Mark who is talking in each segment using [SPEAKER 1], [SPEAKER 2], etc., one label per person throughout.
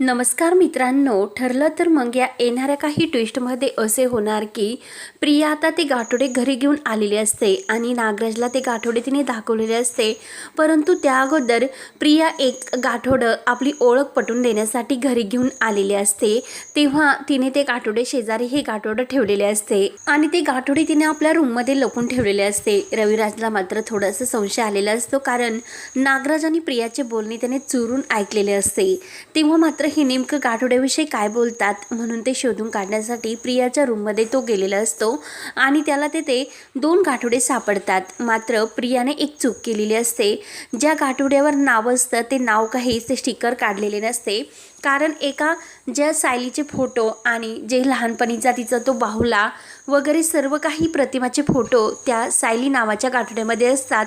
[SPEAKER 1] नमस्कार मित्रांनो ठरलं तर मग या येणाऱ्या काही ट्विस्टमध्ये असे होणार की प्रिया आता ते गाठोडे घरी घेऊन आलेले असते आणि नागराजला ते गाठोडे तिने दाखवलेले असते. परंतु त्या अगोदर प्रिया एक गाठोडं आपली ओळख पटवून देण्यासाठी घरी घेऊन आलेले असते. तेव्हा तिने ते गाठोडे शेजारी हे गाठोडं ठेवलेले असते आणि ते गाठोडे तिने आपल्या रूममध्ये लपून ठेवलेले असते. रविराजला मात्र थोडासा संशय आलेला असतो कारण नागराज आणि प्रियाचे बोलणे त्याने चुरून ऐकलेले असते. तेव्हा मात्र हे नेमकं गाठोड्याविषयी काय बोलतात म्हणून ते शोधून काढण्यासाठी प्रियाच्या रूममध्ये तो गेलेला असतो आणि त्याला तेथे दोन गाठोडे सापडतात. मात्र प्रियाने एक चूक केलेली असते. ज्या गाठोड्यावर नाव असतं ते नाव काही ते स्टिकर काढलेले नसते. कारण एका ज्या सायलीचे फोटो आणि जे लहानपणीचा तिचा तो बाहुला वगैरे सर्व काही प्रतिमाचे फोटो त्या सायली नावाच्या गाठोड्यामध्ये असतात.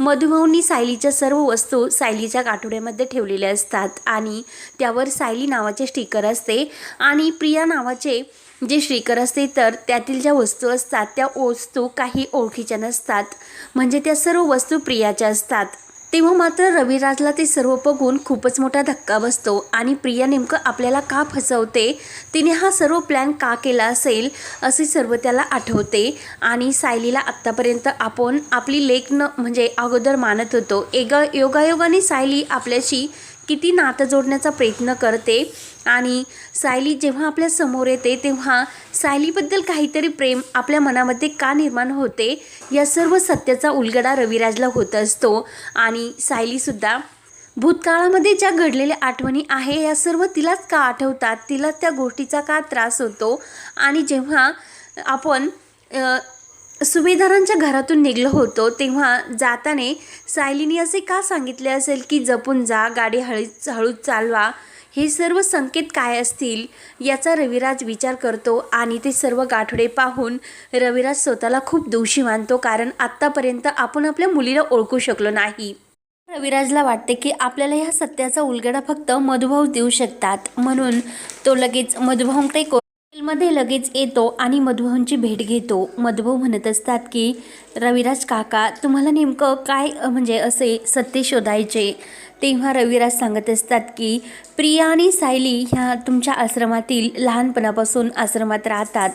[SPEAKER 1] मधुभाऊंनी सायलीच्या सर्व वस्तू सायलीच्या गाठोड्यामध्ये ठेवलेल्या असतात आणि त्यावर सायली नावाचे स्टिकर असते आणि प्रिया नावाचे जे श्रीकर असते तर त्यातील ज्या वस्तू असतात त्या वस्तू काही ओळखीच्या नसतात. म्हणजे त्या सर्व वस्तू प्रियाच्या असतात. तेव्हा मात्र रविराजला ते सर्व बघून खूपच मोठा धक्का बसतो. आणि प्रिया नेमकं आपल्याला का फसवते? तिने हा सर्व प्लॅन का केला असेल? असे सर्व त्याला आठवते. आणि सायलीला आत्तापर्यंत आपण आपली लेख न म्हणजे अगोदर मानत होतो. एगा योगायोगाने सायली आपल्याशी किती नातं जोडण्याचा प्रयत्न करते. आणि सायली जेव्हा आपल्यासमोर येते तेव्हा सायलीबद्दल काहीतरी प्रेम आपल्या मनामध्ये का निर्माण होते? या सर्व सत्याचा उलगडा रविराजला होत असतो आणि सायलीसुद्धा भूतकाळामध्ये ज्या घडलेल्या आठवणी आहे या सर्व तिलाच का आठवतात? तिला त्या गोष्टीचा का त्रास होतो? आणि जेव्हा आपण सुभेदारांच्या घरातून निघलो होतो तेव्हा जाताने सायलीने असे का सांगितले असेल की जपून जा गाडी हळूच हळूच चालवा हे सर्व संकेत काय असतील याचा रविराज विचार करतो आणि ते सर्व गाठोडे पाहून रविराज स्वतःला खूप दोषी मानतो कारण आत्तापर्यंत आपण आपल्या मुलीला ओळखू शकलो नाही. रविराजला वाटते की आपल्याला ह्या सत्याचा उलगडा फक्त मधुभाऊ देऊ शकतात. म्हणून तो लगेच मधुभाऊकडे मध्ये लगेच येतो आणि मधुभाऊंची भेट घेतो. मधुभाऊ म्हणत असतात की रविराज काका तुम्हाला नेमकं काय म्हणजे असे सत्य शोधायचे? तेव्हा रविराज सांगत असतात की प्रिया आणि सायली ह्या तुमच्या आश्रमातील लहानपणापासून आश्रमात राहतात.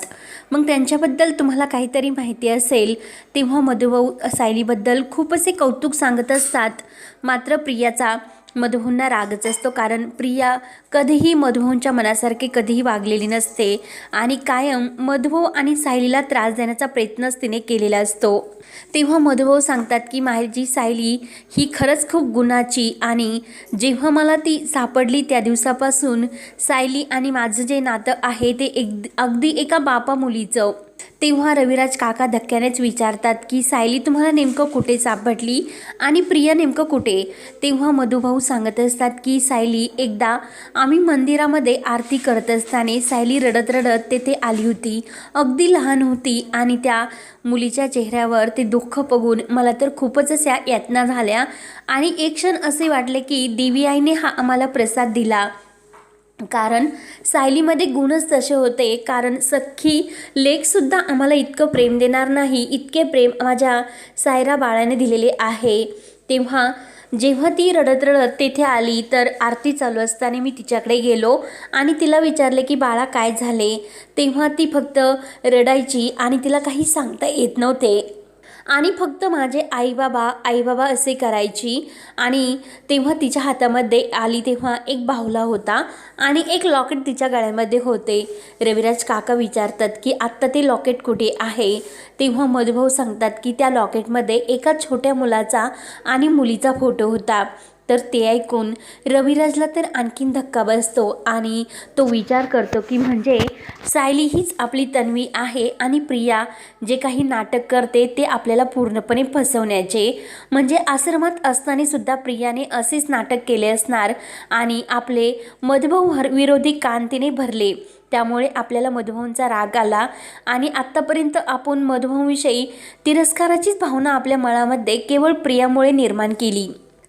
[SPEAKER 1] मग त्यांच्याबद्दल तुम्हाला काहीतरी माहिती असेल. तेव्हा मधुभाऊ सायलीबद्दल खूप असे कौतुक सांगत असतात. मात्र प्रियाचा मधुभाऊंना रागच असतो. कारण प्रिया कधीही मधुभाऊंच्या मनासारखी कधीही वागलेली नसते आणि कायम मधुभाऊ आणि सायलीला त्रास देण्याचा प्रयत्नच तिने केलेला असतो. तेव्हा मधुभाऊ सांगतात की माझी सायली ही खरंच खूप गुणाची आणि जेव्हा मला ती सापडली त्या दिवसापासून सायली आणि माझं जे नातं आहे ते एक अगदी एका बापा मुलीचं तेव्हा रविराज काका धक्क्यानेच विचारतात की सायली तुम्हाला नेमकं कुठे सापडली? आणि प्रिया नेमकं कुठे? तेव्हा मधुभाऊ सांगत असतात की सायली एकदा आम्ही मंदिरामध्ये आरती करत असताना सायली रडत रडत तेथे आली होती. अगदी लहान होती आणि त्या मुलीच्या चेहऱ्यावर ते दुःख बघून मला तर खूपच अशा यातना झाल्या. आणि एक क्षण असे वाटले की देवी आईने हा आम्हाला प्रसाद दिला. कारण सायलीमध्ये गुणच तसे होते कारण सख्खी लेखसुद्धा आम्हाला इतकं प्रेम देणार नाही इतके प्रेम माझ्या सायरा बाळाने दिलेले आहे. तेव्हा जेव्हा ती रडत रडत तेथे आली तर आरती चालू असताना मी तिच्याकडे गेलो आणि तिला विचारले की बाळा काय झाले? तेव्हा ती फक्त रडायची आणि तिला काही सांगता येत नव्हते. आणि फक्त माझे आई बाबा आई बाबा असे करायची. आणि तेव्हा तिच्या हातामध्ये आली तेव्हा एक बाहुला होता आणि एक लॉकेट तिच्या गळ्यामध्ये होते. रविराज काका विचारतात की आत्ता ते लॉकेट कुठे आहे? तेव्हा मधुभाऊ सांगतात की त्या लॉकेटमध्ये एका छोट्या मुलाचा आणि मुलीचा फोटो होता. तर ते ऐकून रविराजला तर आणखीन धक्का बसतो आणि तो विचार करतो की म्हणजे सायली हीच आपली तन्वी आहे आणि प्रिया जे काही नाटक करते ते आपल्याला पूर्णपणे फसवण्याचे. म्हणजे आश्रमात असताना सुद्धा प्रियाने असेच नाटक केले असणार आणि आपले मधुभाऊ हर विरोधी कांतीने भरले. त्यामुळे आपल्याला मधुभाऊंचा राग आला आणि आत्तापर्यंत आपण मधुभाऊविषयी तिरस्काराचीच भावना आपल्या मनामध्ये केवळ प्रियामुळे निर्माण केली.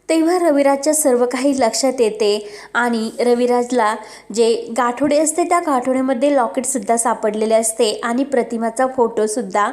[SPEAKER 1] तेव्हा रविराजच्या सर्व काही लक्षात येते आणि रविराजला जे गाठोडे असते त्या गाठोड्यामध्ये लॉकेटसुद्धा सापडलेले असते आणि प्रतिमाचा फोटोसुद्धा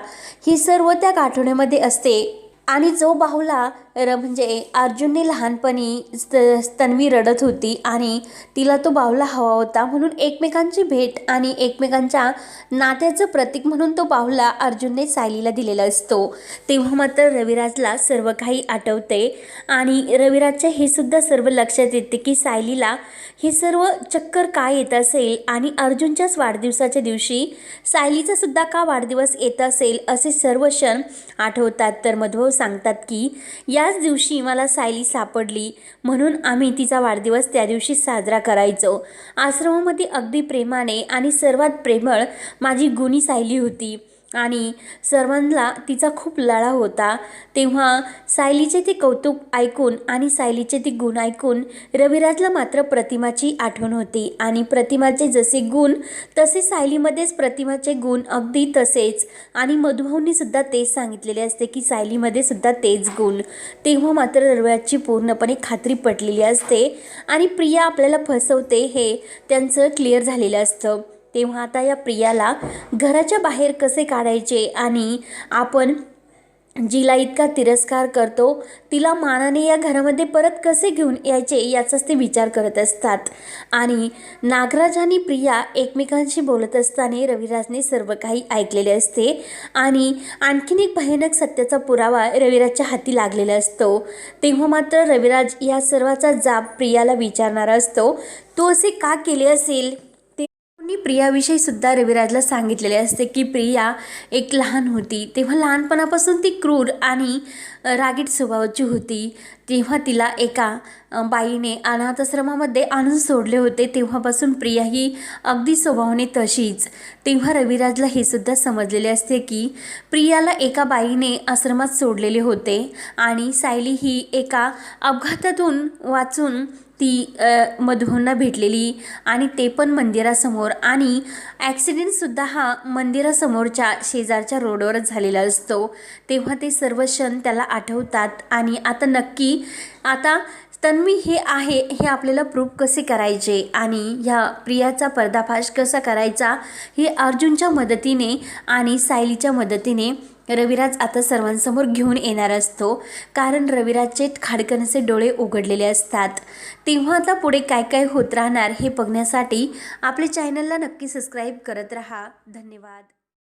[SPEAKER 1] ही सर्व त्या गाठोड्यामध्ये असते. आणि जो बाहुला र म्हणजे अर्जुनने लहानपणी स्त- तन्वी रडत होती आणि तिला तो बाहुला हवा होता म्हणून एकमेकांची भेट आणि एकमेकांच्या नात्याचं प्रतीक म्हणून तो बाहुला अर्जुनने सायलीला दिलेला असतो. तेव्हा मात्र रविराजला सर्व काही आठवते आणि रविराजच्या हे सुद्धा सर्व लक्षात येते की सायलीला हे सर्व चक्कर का येत असेल आणि अर्जुनच्याच वाढदिवसाच्या दिवशी सायलीचा सुद्धा का वाढदिवस येत असेल असे सर्व क्षण आठवतात. तर मधव सांगतात की याच दिवशी मला सायली सापडली. म्हणून आम्ही तिचा वाढदिवस त्या दिवशी साजरा करायचो. आश्रमामध्ये अगदी प्रेमाने आणि सर्वात प्रेमळ माझी गुणी सायली होती. आणि सर्वांना तिचा खूप लळा होता. तेव्हा सायलीचे ते कौतुक ऐकून आणि सायलीचे ते गुण ऐकून रविराजला मात्र प्रतिमाची आठवण होती. आणि प्रतिमाचे जसे गुण तसे सायलीमध्येच प्रतिमाचे गुण अगदी तसेच. आणि मधुभाऊंनी सुद्धा तेच सांगितलेले असते की सायलीमध्ये सुद्धा तेच गुण. तेव्हा मात्र रविराजची पूर्णपणे खात्री पटलेली असते. आणि प्रिया आपल्याला फसवते हे त्यांचं क्लिअर झालेलं असतं. तेव्हा आता या प्रियाला घराच्या बाहेर कसे काढायचे आणि आपण जिला इतका तिरस्कार करतो तिला मानाने या घरामध्ये परत कसे घेऊन यायचे याचाच ते विचार करत असतात. आणि नागराज आणि प्रिया एकमेकांशी बोलत असताना रविराजने सर्व काही ऐकलेले असते आणि आणखीन एक भयानक सत्याचा पुरावा रविराजच्या हाती लागलेला असतो. तेव्हा मात्र रविराज या सर्वाचा जाब प्रियाला विचारणारा असतो तो असे का केले असेल? मी प्रियाविषयी सुद्धा रविराजला सांगितलेले असते की प्रिया एक लहान होती. तेव्हा लहानपणापासून ती क्रूर आणि रागीट स्वभावाची होती. तेव्हा तिला एका बाईने अनाथाश्रमामध्ये आणून सोडले होते. तेव्हापासून प्रिया ही अगदी स्वभावाने तशीच. तेव्हा रविराजला हे सुद्धा समजलेले असते की प्रियाला एका बाईने आश्रमात सोडलेले होते आणि सायली ही एका अपघातातून वाचून ती अ, भेटलेली आणि ते पण मंदिरासमोर आणि ॲक्सिडेंटसुद्धा हा मंदिरासमोरच्या शेजारच्या रोडवरच झालेला असतो. तेव्हा ते सर्व क्षण त्याला आठवतात आणि आता नक्की आता तन्वी हे आहे हे आपल्याला प्रूफ कसे करायचे आणि ह्या प्रियाचा पर्दाफाश कसा करायचा हे अर्जुनच्या मदतीने आणि सायलीच्या मदतीने रविराज आता सर्वांसमोर घेऊन येणार असतो. कारण रविराजचे खाडकनचे डोळे उघडलेले असतात. तेव्हा आता पुढे काय काय होत राहणार हे बघण्यासाठी आपल्या चॅनलला नक्की सबस्क्राईब करत राहा. धन्यवाद.